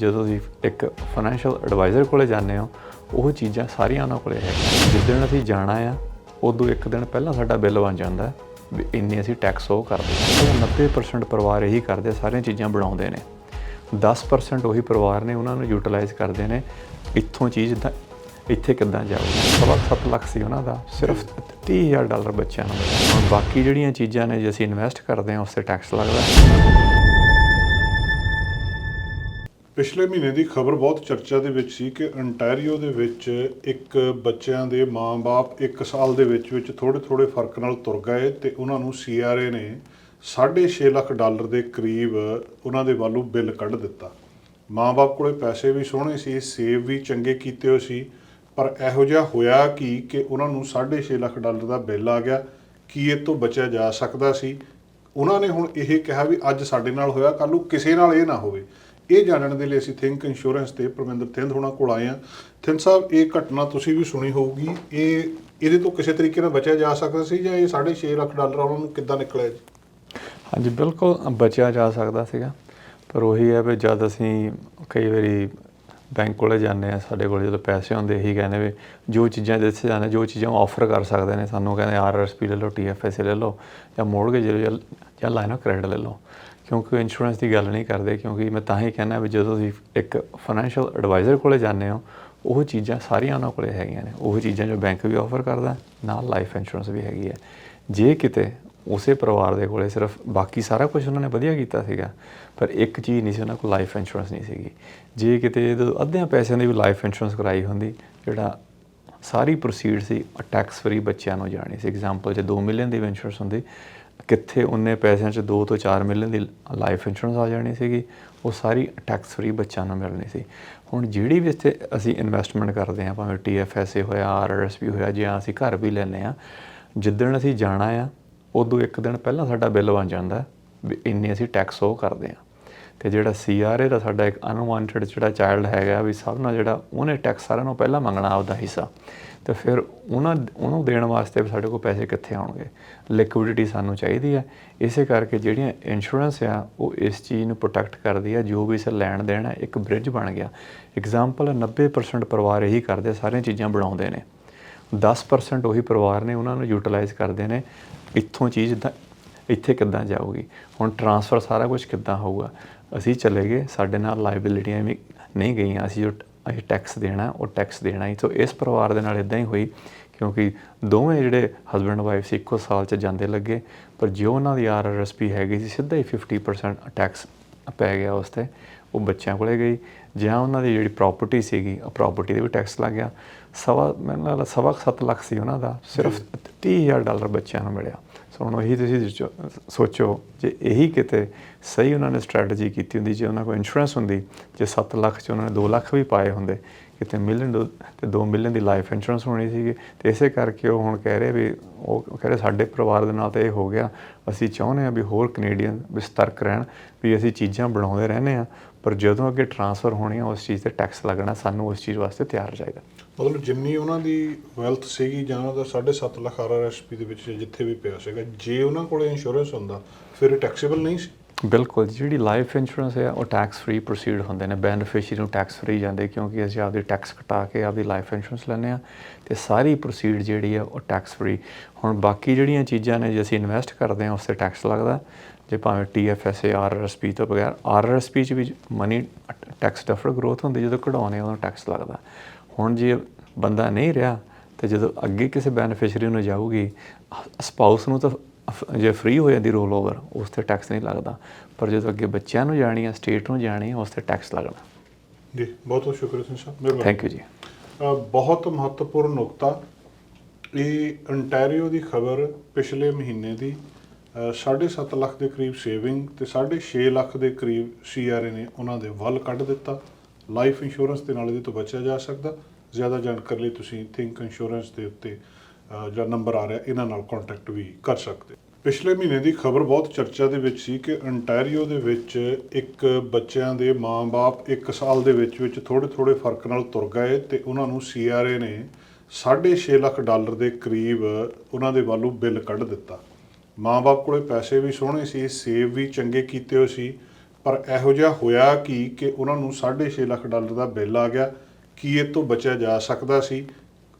ਜਦੋਂ ਅਸੀਂ ਇੱਕ ਫਾਈਨੈਂਸ਼ੀਅਲ ਐਡਵਾਈਜ਼ਰ ਕੋਲੇ ਜਾਂਦੇ ਹੋ, ਉਹ ਚੀਜ਼ਾਂ ਸਾਰੀਆਂ ਉਹਨਾਂ ਕੋਲੇ ਹੈ। ਦਿਨ ਅਸੀਂ ਜਾਣਾ ਆ, ਉਦੋਂ ਇੱਕ ਦਿਨ ਪਹਿਲਾਂ ਸਾਡਾ ਬਿੱਲ ਬਣ ਜਾਂਦਾ ਵੀ ਇੰਨੇ ਅਸੀਂ ਟੈਕਸ ਉਹ ਕਰਦੇ ਹਾਂ। 90% ਪਰਿਵਾਰ ਇਹੀ ਕਰਦੇ ਸਾਰੀਆਂ ਚੀਜ਼ਾਂ ਬਣਾਉਂਦੇ ਨੇ। 10% ਉਹੀ ਪਰਿਵਾਰ ਨੇ ਉਹਨਾਂ ਨੂੰ ਯੂਟਿਲਾਈਜ਼ ਕਰਦੇ ਨੇ। ਇੱਥੋਂ ਚੀਜ਼ ਦਾ ਇੱਥੇ ਕਿੱਦਾਂ ਜਾਊਗੀ ਸਵਾ ਕੁ ਸੱਤ ਲੱਖ ਸੀ ਉਹਨਾਂ ਦਾ, ਸਿਰਫ 30000 ਡਾਲਰ ਬੱਚਿਆਂ ਨੂੰ। ਹੁਣ ਬਾਕੀ ਜਿਹੜੀਆਂ ਚੀਜ਼ਾਂ ਨੇ ਜੇ ਅਸੀਂ ਇਨਵੈਸਟ ਕਰਦੇ ਹਾਂ, ਉਸ ਤੇ ਟੈਕਸ ਲੱਗਦਾ ਪਿਛਲੇ ਮਹੀਨੇ ਦੀ ਖਬਰ ਬਹੁਤ ਚਰਚਾ ਦੇ ਵਿੱਚ ਸੀ ਕਿ ਅੰਟਾਰੀਓ ਦੇ ਵਿੱਚ ਇੱਕ ਬੱਚਿਆਂ ਦੇ ਮਾਂ-ਬਾਪ 1 ਸਾਲ ਦੇ ਵਿੱਚ ਵਿੱਚ ਥੋੜੇ ਥੋੜੇ ਫ਼ਰਕ ਨਾਲ ਤੁਰ ਗਏ ਤੇ ਉਹਨਾਂ ਨੂੰ ਸੀਆਰਏ ਨੇ 6.5 ਲੱਖ ਡਾਲਰ ਦੇ ਕਰੀਬ ਉਹਨਾਂ ਦੇ ਵੱਲੋਂ ਬਿੱਲ ਕੱਢ ਦਿੱਤਾ। ਮਾਂ-ਬਾਪ ਕੋਲੇ ਪੈਸੇ ਵੀ ਸੋਹਣੇ ਸੀ, ਸੇਵ ਵੀ ਚੰਗੇ ਕੀਤੇ ਹੋਏ ਸੀ, ਪਰ ਇਹੋ ਜਿਹਾ ਹੋਇਆ ਕਿ ਕਿ ਉਹਨਾਂ ਨੂੰ 6.5 ਲੱਖ ਡਾਲਰ ਦਾ ਬਿੱਲ ਆ ਗਿਆ? ਕੀ ਇਹ ਤੋਂ ਬਚਿਆ ਜਾ ਸਕਦਾ ਸੀ? ਉਹਨਾਂ ਨੇ ਹੁਣ ਇਹ ਕਿਹਾ ਵੀ ਅੱਜ ਸਾਡੇ ਨਾਲ ਹੋਇਆ ਕੱਲ ਨੂੰ ਕਿਸੇ ਨਾਲ ਇਹ ਨਾ ਹੋਵੇ। ਇਹ ਜਾਣਨ ਦੇ ਲਈ ਅਸੀਂ ਥਿੰਕ ਇੰਸ਼ੋਰੈਂਸ ਤੇ ਪਰਮਿੰਦਰ ਥਿੰਦ ਹੋਣਾ ਕੋਲ ਆਏ ਆ ਥਿੰਦ ਸਾਹਿਬ, ਇਹ ਘਟਨਾ ਤੁਸੀਂ ਵੀ ਸੁਣੀ ਹੋਊਗੀ। ਇਹ, ਇਹਦੇ ਤੋਂ ਕਿਸੇ ਤਰੀਕੇ ਨਾਲ ਬਚਿਆ ਜਾ ਸਕਦਾ ਸੀ ਜਾਂ ਇਹ 6.5 ਲੱਖ ਡਾਲਰ ਉਹਨਾਂ ਨੂੰ ਕਿੱਦਾਂ ਨਿਕਲਿਆ ਜੀ? ਹਾਂਜੀ, ਬਿਲਕੁਲ ਬਚਿਆ ਜਾ ਸਕਦਾ ਸੀਗਾ। ਪਰ ਉਹੀ ਹੈ ਵੀ ਜਦ ਅਸੀਂ ਕਈ ਵਾਰੀ ਬੈਂਕ ਕੋਲੇ ਜਾਂਦੇ ਆ ਸਾਡੇ ਕੋਲ ਜਦੋਂ ਪੈਸੇ ਹੁੰਦੇ, ਇਹੀ ਕਹਿੰਦੇ ਵੀ ਜੋ ਚੀਜ਼ਾਂ ਜਿੱਥੇ ਜਾਂਦੇ, ਜੋ ਚੀਜ਼ਾਂ ਆਫਰ ਕਰ ਸਕਦੇ ਨੇ। ਸਾਨੂੰ ਕਹਿੰਦੇ ਆਰਆਰਐਸਪੀ ਲੈ ਲਓ ਟੀਐਫਐਸ ਲੈ ਲਓ ਜਾਂ ਮੋਰਗੇਜ ਲੈ ਲਓ ਜਾਂ ਲਾਈਨ ਆਫ ਕ੍ਰੈਡਿਟ ਲੈ ਲਓ। ਕਿਉਂਕਿ ਇੰਸ਼ੋਰੈਂਸ ਦੀ ਗੱਲ ਨਹੀਂ ਕਰਦੇ, ਕਿਉਂਕਿ ਮੈਂ ਤਾਂ ਹੀ ਕਹਿੰਦਾ ਵੀ ਜਦੋਂ ਤੁਸੀਂ ਇੱਕ ਫਾਈਨੈਂਸ਼ੀਅਲ ਐਡਵਾਈਜ਼ਰ ਕੋਲੇ ਜਾਂਦੇ ਹੋ, ਉਹ ਚੀਜ਼ਾਂ ਸਾਰੀਆਂ ਉਹਨਾਂ ਕੋਲੇ ਹੈਗੀਆਂ ਨੇ। ਉਹ ਚੀਜ਼ਾਂ ਜੋ ਬੈਂਕ ਵੀ ਆਫਰ ਕਰਦਾ, ਨਾਲ ਲਾਈਫ ਇੰਸ਼ੋਰੈਂਸ ਵੀ ਹੈਗੀ ਹੈ। ਜੇ ਕਿਤੇ ਉਸੇ ਪਰਿਵਾਰ ਦੇ ਕੋਲੇ ਸਿਰਫ ਬਾਕੀ ਸਾਰਾ ਕੁਝ ਉਹਨਾਂ ਨੇ ਵਧੀਆ ਕੀਤਾ ਸੀਗਾ, ਪਰ ਇੱਕ ਚੀਜ਼ ਨਹੀਂ ਸੀ ਉਹਨਾਂ ਕੋਲ ਲਾਈਫ ਇੰਸ਼ੋਰੈਂਸ ਨਹੀਂ ਸੀਗੀ। ਜੇ ਕਿਤੇ ਜਦੋਂ ਅੱਧਿਆਂ ਪੈਸਿਆਂ ਦੀ ਵੀ ਲਾਈਫ ਇੰਸ਼ੋਰੈਂਸ ਕਰਾਈ ਹੁੰਦੀ, ਜਿਹੜਾ ਸਾਰੀ ਪ੍ਰੋਸੀਡ ਸੀ ਟੈਕਸ ਫਰੀ ਬੱਚਿਆਂ ਨੂੰ ਜਾਣੀ ਸੀ। ਐਗਜ਼ਾਮਪਲ ਜੇ 2 ਮਿਲੀਅਨ ਦੀ ਇੰਸ਼ੋਰੈਂਸ ਹੁੰਦੀ ਕਿੱਥੇ ਉਹਨੇ ਪੈਸਿਆਂ 'ਚ 2 ਤੋਂ 4 ਮਿਲੀਅਨ ਦੀ ਲਾਈਫ ਇੰਸ਼ੋਰੈਂਸ ਆ ਜਾਣੀ ਸੀਗੀ, ਉਹ ਸਾਰੀ ਟੈਕਸ ਫਰੀ ਬੱਚਿਆਂ ਨੂੰ ਮਿਲਣੀ ਸੀ। ਹੁਣ ਜਿਹੜੀ ਵੀ ਇੱਥੇ ਅਸੀਂ ਇਨਵੈਸਟਮੈਂਟ ਕਰਦੇ ਹਾਂ, ਭਾਵੇਂ ਟੀਐਫਐਸਏ ਹੋਇਆ ਆਰਆਰਐਸਪੀ ਹੋਇਆ, ਜਾਂ ਅਸੀਂ ਘਰ ਵੀ ਲੈਂਦੇ ਆ ਜਿੱਦਣ ਅਸੀਂ ਜਾਣਾ ਆ, ਉਦੋਂ ਇੱਕ ਦਿਨ ਪਹਿਲਾਂ ਸਾਡਾ ਬਿੱਲ ਬਣ ਜਾਂਦਾ, ਵੀ ਇੰਨੇ ਅਸੀਂ ਟੈਕਸ ਉਹ ਕਰਦੇ ਆ ਤੇ ਜਿਹੜਾ ਸੀਆਰਏ ਦਾ ਸਾਡਾ ਇੱਕ ਅਨਵਾਂਟਡ ਜਿਹੜਾ ਚਾਈਲਡ ਹੈਗਾ ਵੀ ਸਭ ਨਾਲ ਜਿਹੜਾ ਉਹਨੇ ਟੈਕਸ ਸਾਰਿਆਂ ਨੂੰ ਪਹਿਲਾਂ ਮੰਗਣਾ ਆਪਦਾ ਹਿੱਸਾ। ਤੇ ਫਿਰ ਉਹਨਾਂ ਉਹਨੂੰ ਦੇਣ ਵਾਸਤੇ ਵੀ ਸਾਡੇ ਕੋਲ ਪੈਸੇ ਕਿੱਥੇ ਆਉਣਗੇ? ਲਿਕੁਇਡਿਟੀ ਸਾਨੂੰ ਚਾਹੀਦੀ ਹੈ। ਇਸੇ ਕਰਕੇ ਜਿਹੜੀਆਂ ਇੰਸ਼ੋਰੈਂਸ ਆ, ਉਹ ਇਸ ਚੀਜ਼ ਨੂੰ ਪ੍ਰੋਟੈਕਟ ਕਰਦੀ ਆ, ਜੋ ਵੀ ਇਸ ਲੈਣ ਦੇਣ ਹੈ ਇੱਕ ਬ੍ਰਿਜ ਬਣ ਗਿਆ। ਐਗਜ਼ਾਮਪਲ 90% ਪਰਿਵਾਰ ਇਹੀ ਕਰਦੇ, ਸਾਰੀਆਂ ਚੀਜ਼ਾਂ ਬਣਾਉਂਦੇ ਨੇ। 10% ਉਹੀ ਪਰਿਵਾਰ ਨੇ ਉਹਨਾਂ ਨੂੰ ਯੂਟਿਲਾਈਜ਼ ਕਰਦੇ ਨੇ। ਇੱਥੋਂ ਚੀਜ਼ ਇੱਥੇ ਕਿੱਦਾਂ ਜਾਊਗੀ? ਹੁਣ ਟਰਾਂਸਫਰ ਸਾਰਾ ਕੁਝ ਕਿੱਦਾਂ ਹੋਊਗਾ? ਅਸੀਂ ਚਲੇ ਗਏ ਸਾਡੇ ਨਾਲ ਲਾਇਬਿਲਿਟੀਆਂ ਵੀ ਨਹੀਂ ਗਈਆਂ ਅਸੀਂ ਜੋ ਅਸੀਂ ਟੈਕਸ ਦੇਣਾ ਉਹ ਟੈਕਸ ਦੇਣਾ ਹੀ। ਸੋ ਇਸ ਪਰਿਵਾਰ ਦੇ ਨਾਲ ਇਦਾਂ ਹੀ ਹੋਈ ਕਿਉਂਕਿ ਦੋਵੇਂ ਜਿਹੜੇ ਹਸਬੰਡ ਵਾਈਫ ਸੀ ਇੱਕੋ ਸਾਲ 'ਚ ਜਾਂਦੇ ਲੱਗੇ ਪਰ ਜੋ ਉਹਨਾਂ ਦੀ ਆਰਆਰਐਸਪੀ ਹੈਗੀ ਸੀ ਸਿੱਧਾ ਹੀ 50% ਟੈਕਸ ਪੈ ਗਿਆ ਉਸ ਤੇ ਉਹ ਬੱਚਿਆਂ ਕੋਲੇ ਗਈ ਜਾਂ ਉਹਨਾਂ ਦੀ ਜਿਹੜੀ ਪ੍ਰਾਪਰਟੀ ਸੀਗੀ ਉਹ ਪ੍ਰਾਪਰਟੀ ਦੇ ਵੀ ਟੈਕਸ ਲੱਗ ਗਿਆ। ਸਵਾ ਮੈਨੂੰ ਲੱਗਦਾ ਸਵਾ ਕੁ ਸੱਤ ਲੱਖ ਸੀ ਉਹਨਾਂ ਦਾ ਸਿਰਫ 30000 ਡਾਲਰ ਬੱਚਿਆਂ ਨੂੰ ਮਿਲਿਆ। ਸੋ ਹੁਣ ਉਹੀ ਤੁਸੀਂ ਸੋਚੋ- ਜੇ ਇਹੀ ਕਿਤੇ ਸਹੀ ਉਹਨਾਂ ਨੇ ਸਟ੍ਰੈਟਜੀ ਕੀਤੀ ਹੁੰਦੀ, ਜੇ ਉਹਨਾਂ ਕੋਲ ਇੰਸ਼ੋਰੈਂਸ ਹੁੰਦੀ, ਜੇ 7 ਲੱਖ ਚ ਉਹਨਾਂ ਨੇ 2 ਲੱਖ ਵੀ ਪਾਏ ਹੁੰਦੇ, ਕਿਤੇ ਮਿਲੀਅਨ ਤੇ 2 ਮਿਲੀਅਨ ਦੀ ਲਾਈਫ ਇੰਸ਼ੋਰੈਂਸ ਹੋਣੀ ਸੀਗੀ, ਤੇ ਇਸੇ ਕਰਕੇ ਉਹ ਹੁਣ ਕਹਿ ਰਹੇ ਵੀ, ਉਹ ਕਹਿ ਰਹੇ ਸਾਡੇ ਪਰਿਵਾਰ ਦੇ ਨਾਲ ਤਾਂ ਇਹ ਹੋ ਗਿਆ, ਅਸੀਂ ਚਾਹੁੰਦੇ ਹਾਂ ਵੀ ਹੋਰ ਕੈਨੇਡੀਅਨ ਵੀ ਸਤਰਕ ਰਹਿਣ, ਵੀ ਅਸੀਂ ਚੀਜ਼ਾਂ ਬਣਾਉਂਦੇ ਰਹਿੰਦੇ ਆ ਪਰ ਜਦੋਂ ਅੱਗੇ ਟਰਾਂਸਫਰ ਹੋਣੀ ਆ, ਉਸ ਚੀਜ਼ ਤੇ ਟੈਕਸ ਲੱਗਣਾ ਸਾਨੂੰ ਉਸ ਚੀਜ਼ ਵਾਸਤੇ ਤਿਆਰ ਚਾਹੀਦਾ ਮਤਲਬ ਜਿੰਨੀ ਉਹਨਾਂ ਦੀ ਵੈਲਥ ਸੀਗੀ ਜਾਂ ਉਹਦਾ 7.5 ਲੱਖ ਆਰਆਰਐਸਪੀ ਦੇ ਵਿੱਚ ਜਿੱਥੇ ਵੀ ਪਿਆ ਸੀਗਾ, ਜੇ ਉਹਨਾਂ ਕੋਲੇ ਇੰਸ਼ੋਰੈਂਸ ਹੁੰਦਾ, ਫਿਰ ਟੈਕਸੇਬਲ ਨਹੀਂ ਸੀ। ਬਿਲਕੁਲ ਜਿਹੜੀ ਲਾਈਫ ਇੰਸ਼ੋਰੈਂਸ ਹੈ, ਉਹ ਟੈਕਸ ਫ੍ਰੀ ਪ੍ਰੋਸੀਡ ਹੁੰਦੇ ਨੇ ਬੈਨੀਫੀਸ਼ੀਅਰੀ ਨੂੰ ਟੈਕਸ ਫ੍ਰੀ ਜਾਂਦੇ, ਕਿਉਂਕਿ ਅਸੀਂ ਆਪਦੀ ਟੈਕਸ ਕਟਾ ਕੇ ਆਪਦੀ ਲਾਈਫ ਇੰਸ਼ੋਰੈਂਸ ਲੈਂਦੇ ਆ ਤੇ ਸਾਰੀ ਪ੍ਰੋਸੀਡ ਜਿਹੜੀ ਆ ਉਹ ਟੈਕਸ ਫ੍ਰੀ ਹੁਣ ਬਾਕੀ ਜਿਹੜੀਆਂ ਚੀਜ਼ਾਂ ਨੇ, ਜੇ ਅਸੀਂ ਇਨਵੈਸਟ ਕਰਦੇ ਆ ਉਸ ਤੇ ਟੈਕਸ ਲੱਗਦਾ। ਜੇ ਭਾਵੇਂ ਟੀਐਫਐਸਏ ਆਰਆਰਐਸਪੀ ਤੋਂ ਬਗੈਰ ਆਰਆਰਐਸਪੀ ਚ ਵੀ ਮਨੀ ਟੈਕਸ ਡਿਫਰ ਗਰੋਥ ਹੁੰਦੀ, ਜਦੋਂ ਕਢਾਉਣੇ ਉਦੋਂ ਟੈਕਸ ਲੱਗਦਾ। ਹੁਣ ਜੇ ਬੰਦਾ ਨਹੀਂ ਰਿਹਾ, ਤੇ ਜਦੋਂ ਅੱਗੇ ਕਿਸੇ ਬੈਨੀਫੀਸ਼ੀਅਰੀ ਨੂੰ ਜਾਊਗੀ ਸਪਾਊਸ ਨੂੰ ਤਾਂ ਜੇ ਫ੍ਰੀ ਹੋ ਜਾਂਦੀ ਰੋਲ ਓਵਰ ਉਸ ਤੇ ਟੈਕਸ ਨਹੀਂ ਲੱਗਦਾ। ਪਰ ਜਦੋਂ ਅੱਗੇ ਬੱਚਿਆਂ ਨੂੰ ਜਾਣੀ ਆ ਸਟੇਟ ਨੂੰ ਜਾਣੀ ਆ ਉਸ ਤੇ ਟੈਕਸ ਲੱਗਣਾ। ਜੀ ਬਹੁਤ ਬਹੁਤ ਸ਼ੁਕਰੀਆ ਸਿੰਘ ਸਾਹਿਬ ਮਿਹਰਬਾਨੀ। ਥੈਂਕ ਯੂ ਜੀ। ਬਹੁਤ ਮਹੱਤਵਪੂਰਨ ਨੁਕਤਾ ਇਹ ਅੰਟਾਰੀਓ ਦੀ ਖਬਰ ਪਿਛਲੇ ਮਹੀਨੇ ਦੀ 7.5 ਲੱਖ ਦੇ ਕਰੀਬ ਸੇਵਿੰਗ ਤੇ 6.5 ਲੱਖ ਦੇ ਕਰੀਬ ਸੀਆਰਏ ਨੇ ਉਹਨਾਂ ਦੇ ਵੱਲ ਕੱਢ ਦਿੱਤਾ। ਲਾਈਫ ਇੰਸ਼ੋਰੈਂਸ ਦੇ ਨਾਲ ਇਹਦੇ ਤੋਂ ਬਚਿਆ ਜਾ ਸਕਦਾ। ਜ਼ਿਆਦਾ ਜਾਣਕਾਰੀ ਲਈ ਤੁਸੀਂ ਥਿੰਕ ਇੰਸ਼ੋਰੈਂਸ ਦੇ ਉੱਤੇ ਜਿਹੜਾ ਨੰਬਰ ਆ ਰਿਹਾ, ਇਹਨਾਂ ਨਾਲ ਕੰਟੈਕਟ ਵੀ ਕਰ ਸਕਦੇ। ਪਿਛਲੇ ਮਹੀਨੇ ਦੀ ਖਬਰ ਬਹੁਤ ਚਰਚਾ ਦੇ ਵਿੱਚ ਸੀ ਕਿ ਅੰਟਾਰੀਓ ਦੇ ਵਿੱਚ ਇੱਕ ਬੱਚਿਆਂ ਦੇ ਮਾਂ-ਬਾਪ 1 ਸਾਲ ਦੇ ਵਿੱਚ ਵਿੱਚ ਥੋੜੇ ਥੋੜੇ ਫ਼ਰਕ ਨਾਲ ਤੁਰ ਗਏ ਤੇ ਉਹਨਾਂ ਨੂੰ ਸੀਆਰਏ ਨੇ 6.5 ਲੱਖ ਡਾਲਰ ਦੇ ਕਰੀਬ ਉਹਨਾਂ ਦੇ ਵੱਲੋਂ ਬਿੱਲ ਕੱਢ ਦਿੱਤਾ। ਮਾਂ-ਬਾਪ ਕੋਲੇ ਪੈਸੇ ਵੀ ਸੋਹਣੇ ਸੀ, ਸੇਵ ਵੀ ਚੰਗੇ ਕੀਤੇ ਹੋਏ ਸੀ, ਪਰ ਇਹੋ ਜਿਹਾ ਹੋਇਆ ਕਿ ਕਿ ਉਹਨਾਂ ਨੂੰ 6.5 ਲੱਖ ਡਾਲਰ ਦਾ ਬਿੱਲ ਆ ਗਿਆ? ਕੀ ਇਹ ਤੋਂ ਬਚਿਆ ਜਾ ਸਕਦਾ ਸੀ?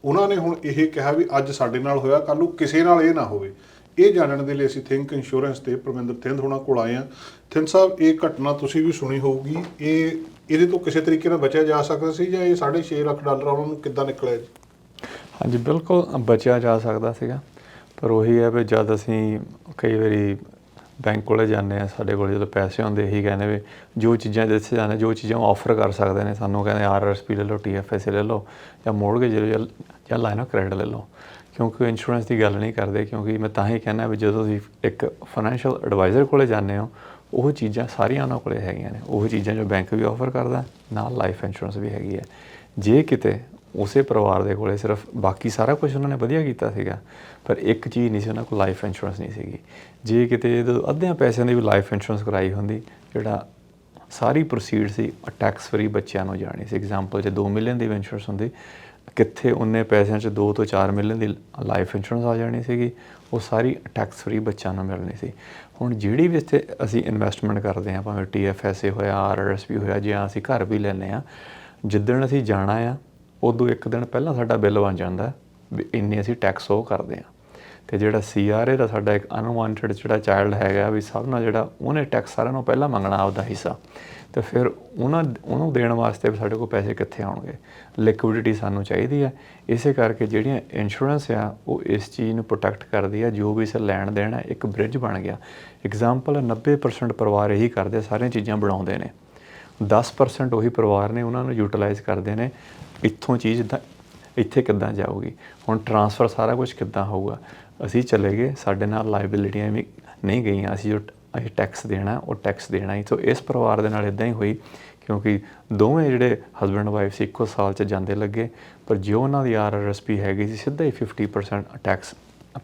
ਉਹਨਾਂ ਨੇ ਹੁਣ ਇਹ ਕਿਹਾ ਵੀ ਅੱਜ ਸਾਡੇ ਨਾਲ ਹੋਇਆ ਕੱਲ ਨੂੰ ਕਿਸੇ ਨਾਲ ਇਹ ਨਾ ਹੋਵੇ। ਇਹ ਜਾਣਨ ਦੇ ਲਈ ਅਸੀਂ ਥਿੰਕ ਇੰਸ਼ੋਰੈਂਸ ਤੇ ਪ੍ਰਮਿੰਦਰ ਥਿੰਦ ਹੋਣਾ ਕੋਲ ਆਏ ਹਾਂ। ਥਿੰਦ ਸਾਹਿਬ, ਇਹ ਘਟਨਾ ਤੁਸੀਂ ਵੀ ਸੁਣੀ ਹੋਊਗੀ। ਇਹ, ਇਹਦੇ ਤੋਂ ਕਿਸੇ ਤਰੀਕੇ ਨਾਲ ਬਚਿਆ ਜਾ ਸਕਦਾ ਸੀ ਜਾਂ ਇਹ 6.5 ਲੱਖ ਡਾਲਰ ਉਹਨਾਂ ਨੂੰ ਕਿੱਦਾਂ ਨਿਕਲਿਆ ਜੀ? ਹਾਂਜੀ, ਬਿਲਕੁਲ ਬਚਿਆ ਜਾ ਸਕਦਾ ਸੀਗਾ। ਪਰ ਉਹੀ ਹੈ ਵੀ ਜਦ ਅਸੀਂ ਕਈ ਵਾਰੀ ਬੈਂਕ ਕੋਲੇ ਜਾਂਦੇ ਆ ਸਾਡੇ ਕੋਲ ਜਦੋਂ ਪੈਸੇ ਹੁੰਦੇ, ਇਹੀ ਕਹਿੰਦੇ ਵੀ ਜੋ ਚੀਜ਼ਾਂ ਜਿੱਥੇ ਜਾਂਦੇ, ਜੋ ਚੀਜ਼ਾਂ ਆਫਰ ਕਰ ਸਕਦੇ ਨੇ। ਸਾਨੂੰ ਕਹਿੰਦੇ ਆਰਆਰਐਸਪੀ ਲੈ ਲਓ ਟੀਐਫਐਸ ਲੈ ਲਓ ਜਾਂ ਮੋਰਗੇਜ ਲੈ ਲਓ ਜਾਂ ਲਾਈਨ ਆਫ ਕ੍ਰੈਡਿਟ ਲੈ ਲਓ। ਕਿਉਂਕਿ ਇੰਸ਼ੋਰੈਂਸ ਦੀ ਗੱਲ ਨਹੀਂ ਕਰਦੇ, ਕਿਉਂਕਿ ਮੈਂ ਤਾਂ ਹੀ ਕਹਿੰਦਾ ਵੀ ਜਦੋਂ ਤੁਸੀਂ ਇੱਕ ਫਾਈਨੈਂਸ਼ੀਅਲ ਐਡਵਾਈਜ਼ਰ ਕੋਲੇ ਜਾਂਦੇ ਹੋ, ਉਹ ਚੀਜ਼ਾਂ ਸਾਰੀਆਂ ਉਹਨਾਂ ਕੋਲੇ ਹੈਗੀਆਂ ਨੇ। ਉਹ ਚੀਜ਼ਾਂ ਜੋ ਬੈਂਕ ਵੀ ਆਫਰ ਕਰਦਾ, ਨਾਲ ਲਾਈਫ ਇੰਸ਼ੋਰੈਂਸ ਵੀ ਹੈਗੀ ਹੈ। ਜੇ ਕਿਤੇ ਉਸੇ ਪਰਿਵਾਰ ਦੇ ਕੋਲੇ ਸਿਰਫ ਬਾਕੀ ਸਾਰਾ ਕੁਝ ਉਹਨਾਂ ਨੇ ਵਧੀਆ ਕੀਤਾ ਸੀਗਾ, ਪਰ ਇੱਕ ਚੀਜ਼ ਨਹੀਂ ਸੀ, ਉਹਨਾਂ ਕੋਲ ਲਾਈਫ ਇੰਸ਼ੋਰੈਂਸ ਨਹੀਂ ਸੀਗੀ। ਜੇ ਕਿਤੇ ਜਦੋਂ ਅੱਧਿਆਂ ਪੈਸਿਆਂ ਦੀ ਵੀ ਲਾਈਫ ਇੰਸ਼ੋਰੈਂਸ ਕਰਾਈ ਹੁੰਦੀ, ਜਿਹੜਾ ਸਾਰੀ ਪ੍ਰੋਸੀਡ ਸੀ ਟੈਕਸ ਫਰੀ ਬੱਚਿਆਂ ਨੂੰ ਜਾਣੀ ਸੀ। ਐਗਜ਼ਾਮਪਲ ਜੇ 2 ਮਿਲੀਅਨ ਦੀ ਇੰਸ਼ੋਰੈਂਸ ਹੁੰਦੀ ਕਿੱਥੇ ਉਹਨੇ ਪੈਸਿਆਂ 'ਚ 2 ਤੋਂ 4 ਮਿਲੀਅਨ ਦੀ ਲਾਈਫ ਇੰਸ਼ੋਰੈਂਸ ਆ ਜਾਣੀ ਸੀਗੀ, ਉਹ ਸਾਰੀ ਟੈਕਸ ਫਰੀ ਬੱਚਿਆਂ ਨੂੰ ਮਿਲਣੀ ਸੀ। ਹੁਣ ਜਿਹੜੀ ਵੀ ਇੱਥੇ ਅਸੀਂ ਇਨਵੈਸਟਮੈਂਟ ਕਰਦੇ ਹਾਂ, ਭਾਵੇਂ ਟੀਐਫਐਸਏ ਹੋਇਆ ਆਰਆਰਐਸਪੀ ਹੋਇਆ, ਜਾਂ ਅਸੀਂ ਘਰ ਵੀ ਲੈਂਦੇ ਆ ਜਿੱਦਣ ਅਸੀਂ ਜਾਣਾ ਆ, ਉਦੋਂ ਇੱਕ ਦਿਨ ਪਹਿਲਾਂ ਸਾਡਾ ਬਿੱਲ ਬਣ ਜਾਂਦਾ, ਵੀ ਇੰਨੇ ਅਸੀਂ ਟੈਕਸ ਉਹ ਕਰਦੇ ਆ ਤੇ ਜਿਹੜਾ ਸੀਆਰਏ ਦਾ ਸਾਡਾ ਇੱਕ ਅਨਵਾਂਟਡ ਜਿਹੜਾ ਚਾਈਲਡ ਹੈਗਾ ਵੀ ਸਭ ਨਾਲ ਜਿਹੜਾ ਉਹਨੇ ਟੈਕਸ ਸਾਰਿਆਂ ਨੂੰ ਪਹਿਲਾਂ ਮੰਗਣਾ ਆਪਦਾ ਹਿੱਸਾ। ਤੇ ਫਿਰ ਉਹਨਾਂ ਉਹਨੂੰ ਦੇਣ ਵਾਸਤੇ ਵੀ ਸਾਡੇ ਕੋਲ ਪੈਸੇ ਕਿੱਥੇ ਆਉਣਗੇ? ਲਿਕੁਇਡਿਟੀ ਸਾਨੂੰ ਚਾਹੀਦੀ ਹੈ। ਇਸੇ ਕਰਕੇ ਜਿਹੜੀਆਂ ਇੰਸ਼ੋਰੈਂਸ ਆ, ਉਹ ਇਸ ਚੀਜ਼ ਨੂੰ ਪ੍ਰੋਟੈਕਟ ਕਰਦੀ ਆ, ਜੋ ਵੀ ਇਸ ਲੈਣ ਦੇਣ ਹੈ ਇੱਕ ਬ੍ਰਿਜ ਬਣ ਗਿਆ। ਐਗਜ਼ਾਮਪਲ 90% ਪਰਿਵਾਰ ਇਹੀ ਕਰਦੇ, ਸਾਰੀਆਂ ਚੀਜ਼ਾਂ ਬਣਾਉਂਦੇ ਨੇ। 10% ਉਹੀ ਪਰਿਵਾਰ ਨੇ ਉਹਨਾਂ ਨੂੰ ਯੂਟਿਲਾਈਜ਼ ਕਰਦੇ ਨੇ। ਇੱਥੋਂ ਚੀਜ਼ ਇੱਥੇ ਕਿੱਦਾਂ ਜਾਊਗੀ? ਹੁਣ ਟਰਾਂਸਫਰ ਸਾਰਾ ਕੁਝ ਕਿੱਦਾਂ ਹੋਊਗਾ? ਅਸੀਂ ਚਲੇ ਗਏ ਸਾਡੇ ਨਾਲ ਲਾਇਬਿਲਿਟੀਆਂ ਵੀ ਨਹੀਂ ਗਈਆਂ ਅਸੀਂ ਜੋ ਅਸੀਂ ਟੈਕਸ ਦੇਣਾ ਉਹ ਟੈਕਸ ਦੇਣਾ ਹੀ। ਸੋ ਇਸ ਪਰਿਵਾਰ ਦੇ ਨਾਲ ਇਦਾਂ ਹੀ ਹੋਈ ਕਿਉਂਕਿ ਦੋਵੇਂ ਜਿਹੜੇ ਹਸਬੰਡ ਵਾਈਫ ਸੀ ਇੱਕੋ ਸਾਲ 'ਚ ਜਾਂਦੇ ਲੱਗੇ ਪਰ ਜੋ ਉਹਨਾਂ ਦੀ ਆਰਆਰਐਸਪੀ ਹੈਗੀ ਸੀ ਸਿੱਧਾ ਹੀ 50% ਟੈਕਸ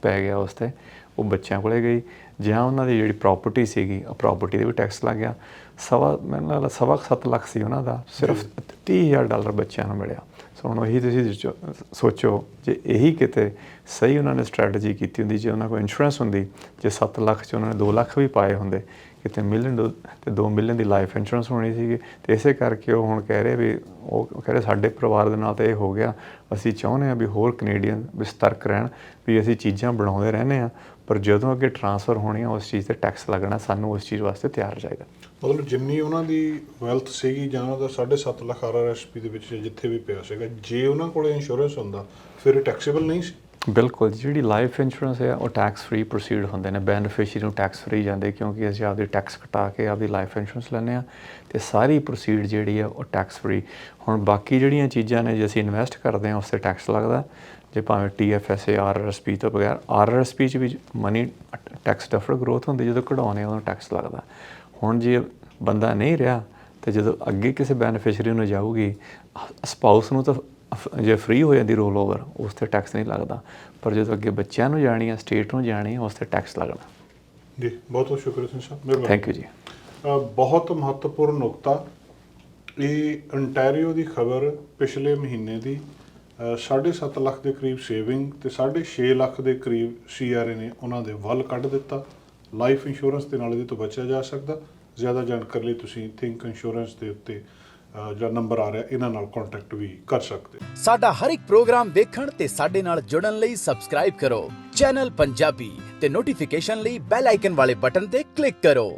ਪੈ ਗਿਆ ਉਸ ਤੇ ਉਹ ਬੱਚਿਆਂ ਕੋਲੇ ਗਈ। ਜਾਂ ਉਹਨਾਂ ਦੀ ਜਿਹੜੀ ਪ੍ਰਾਪਰਟੀ ਸੀਗੀ ਉਹ ਪ੍ਰਾਪਰਟੀ ਦੇ ਵੀ ਟੈਕਸ ਲੱਗ ਗਿਆ। ਸਵਾ ਮੈਨੂੰ ਲੱਗਦਾ ਸਵਾ ਕੁ ਸੱਤ ਲੱਖ ਸੀ ਉਹਨਾਂ ਦਾ ਸਿਰਫ 30000 ਡਾਲਰ ਬੱਚਿਆਂ ਨੂੰ ਮਿਲਿਆ। ਸੋ ਹੁਣ ਉਹੀ ਤੁਸੀਂ ਜੋ- ਸੋਚੋ, ਜੇ ਇਹੀ ਕਿਤੇ ਸਹੀ ਉਹਨਾਂ ਨੇ ਸਟ੍ਰੈਟਜੀ ਕੀਤੀ ਹੁੰਦੀ, ਜੇ ਉਹਨਾਂ ਕੋਲ ਇੰਸ਼ੋਰੈਂਸ ਹੁੰਦੀ, ਜੇ 7 ਲੱਖ ਚ ਉਹਨਾਂ ਨੇ 2 ਲੱਖ ਵੀ ਪਾਏ ਹੁੰਦੇ, ਕਿਤੇ ਮਿਲੀਅਨ ਤੇ 2 ਮਿਲੀਅਨ ਦੀ ਲਾਈਫ ਇੰਸ਼ੋਰੈਂਸ ਹੋਣੀ ਸੀਗੀ, ਤੇ ਇਸੇ ਕਰਕੇ ਉਹ ਹੁਣ ਕਹਿ ਰਹੇ ਵੀ ਉਹ ਕਹਿ ਰਹੇ ਸਾਡੇ ਪਰਿਵਾਰ ਦੇ ਨਾਲ ਤਾਂ ਇਹ ਹੋ ਗਿਆ, ਅਸੀਂ ਚਾਹੁੰਦੇ ਹਾਂ ਵੀ ਹੋਰ ਕੈਨੇਡੀਅਨ ਵੀ ਸਤਰਕ ਰਹਿਣ, ਵੀ ਅਸੀਂ ਚੀਜ਼ਾਂ ਬਣਾਉਂਦੇ ਰਹਿੰਦੇ ਆ ਪਰ ਜਦੋਂ ਅੱਗੇ ਟਰਾਂਸਫਰ ਹੋਣੀ ਆ ਉਸ ਚੀਜ਼ ਤੇ ਟੈਕਸ ਲੱਗਣਾ ਸਾਨੂੰ ਉਸ ਚੀਜ਼ ਵਾਸਤੇ ਤਿਆਰ ਚਾਹੀਦਾ। ਮਤਲਬ ਜਿੰਨੀ ਉਹਨਾਂ ਦੀ ਵੈਲਥ ਸੀਗੀ ਜਾਂ ਉਹਦਾ 7.5 ਲੱਖ ਆਰਆਰਐਸਪੀ ਦੇ ਵਿੱਚ ਜਿੱਥੇ ਵੀ ਪਿਆ ਸੀਗਾ, ਜੇ ਉਹਨਾਂ ਕੋਲੇ ਇੰਸ਼ੋਰੈਂਸ ਹੁੰਦਾ, ਫਿਰ ਇਹ ਟੈਕਸੇਬਲ ਨਹੀਂ ਸੀ। ਬਿਲਕੁਲ ਜਿਹੜੀ ਲਾਈਫ ਇੰਸ਼ੋਰੈਂਸ ਹੈ, ਉਹ ਟੈਕਸ ਫ੍ਰੀ ਪ੍ਰੋਸੀਡ ਹੁੰਦੇ ਨੇ। ਬੈਨੀਫੀਸ਼ੀਅਰੀ ਨੂੰ ਟੈਕਸ ਫ੍ਰੀ ਜਾਂਦੇ, ਕਿਉਂਕਿ ਅਸੀਂ ਆਪਦੀ ਟੈਕਸ ਕਟਾ ਕੇ ਆਪਦੀ ਲਾਈਫ ਇੰਸ਼ੋਰੈਂਸ ਲੈਂਦੇ ਆ ਤੇ ਸਾਰੀ ਪ੍ਰੋਸੀਡ ਜਿਹੜੀ ਆ ਉਹ ਟੈਕਸ ਫ੍ਰੀ ਹੁਣ ਬਾਕੀ ਜਿਹੜੀਆਂ ਚੀਜ਼ਾਂ ਨੇ, ਜੇ ਅਸੀਂ ਇਨਵੈਸਟ ਕਰਦੇ ਆ ਉਸ ਤੇ ਟੈਕਸ ਲੱਗਦਾ। ਜੇ ਭਾਵੇਂ ਟੀਐਫਐਸਏ ਆਰਆਰਐਸਪੀ ਤੋਂ ਬਗੈਰ ਆਰਆਰਐਸਪੀ ਚ ਵੀ ਮਨੀ ਟੈਕਸ ਡਿਫਰ ਗਰੋਥ ਹੁੰਦੀ, ਜਦੋਂ ਕਢਾਉਣੇ ਆ ਉਦੋਂ ਟੈਕਸ ਲੱਗਦਾ। ਹੁਣ ਜੇ ਬੰਦਾ ਨਹੀਂ ਰਿਹਾ ਤੇ ਜਦੋਂ ਅੱਗੇ ਕਿਸੇ ਬੈਨੀਫੀਸ਼ੀਅਰੀ ਨੂੰ ਜਾਊਗੀ ਸਪਾਊਸ ਨੂੰ ਤਾਂ ਜੇ ਫ੍ਰੀ ਹੋ ਜਾਂਦੀ ਰੋਲ ਓਵਰ ਉਸ ਤੇ ਟੈਕਸ ਨਹੀਂ ਲੱਗਦਾ। ਪਰ ਜਦੋਂ ਅੱਗੇ ਬੱਚਿਆਂ ਨੂੰ ਜਾਣੀ ਹੈ ਸਟੇਟ ਨੂੰ ਜਾਣੀ ਹੈ ਉਸ ਤੇ ਟੈਕਸ ਲੱਗਣਾ। ਜੀ ਬਹੁਤ ਬਹੁਤ ਸ਼ੁਕਰ ਸਿੰਘ ਸਾਹਿਬ ਮਿਹਰਬਾਨੀ। ਥੈਂਕ ਯੂ ਜੀ। ਬਹੁਤ ਮਹੱਤਵਪੂਰਨ ਨੁਕਤਾ ਇਹ ਅੰਟਾਰੀਓ ਦੀ ਖਬਰ ਪਿਛਲੇ ਮਹੀਨੇ ਦੀ ਅ, 7.5 ਲੱਖ ਦੇ ਕਰੀਬ ਸੇਵਿੰਗ ਤੇ 6.5 ਲੱਖ ਦੇ ਕਰੀਬ ਸੀਆਰਏ ਨੇ ਉਹਨਾਂ ਦੇ ਵੱਲ ਕੱਢ ਦਿੱਤਾ। ਲਾਈਫ ਇੰਸ਼ੋਰੈਂਸ ਦੇ ਨਾਲ ਇਹਦੇ ਤੋਂ ਬਚਿਆ ਜਾ ਸਕਦਾ। ਜ਼ਿਆਦਾ ਜਾਣਕਾਰੀ ਲਈ ਤੁਸੀਂ ਥਿੰਕ ਇੰਸ਼ੋਰੈਂਸ ਦੇ ਉੱਤੇ ਜਿਹੜਾ ਨੰਬਰ ਆ ਰਿਹਾ, ਇਹਨਾਂ ਨਾਲ ਕੰਟੈਕਟ ਵੀ ਕਰ ਸਕਦੇ ਸਾਡਾ ਹਰ ਇੱਕ ਪ੍ਰੋਗਰਾਮ ਦੇਖਣ ਤੇ ਸਾਡੇ ਨਾਲ ਜੁੜਨ ਲਈ ਸਬਸਕ੍ਰਾਈਬ ਕਰੋ। ਚੈਨਲ ਪੰਜਾਬੀ ਤੇ ਨੋਟੀਫਿਕੇਸ਼ਨ ਲਈ ਬੈਲ ਆਈਕਨ ਵਾਲੇ ਬਟਨ ਤੇ ਕਲਿੱਕ ਕਰੋ।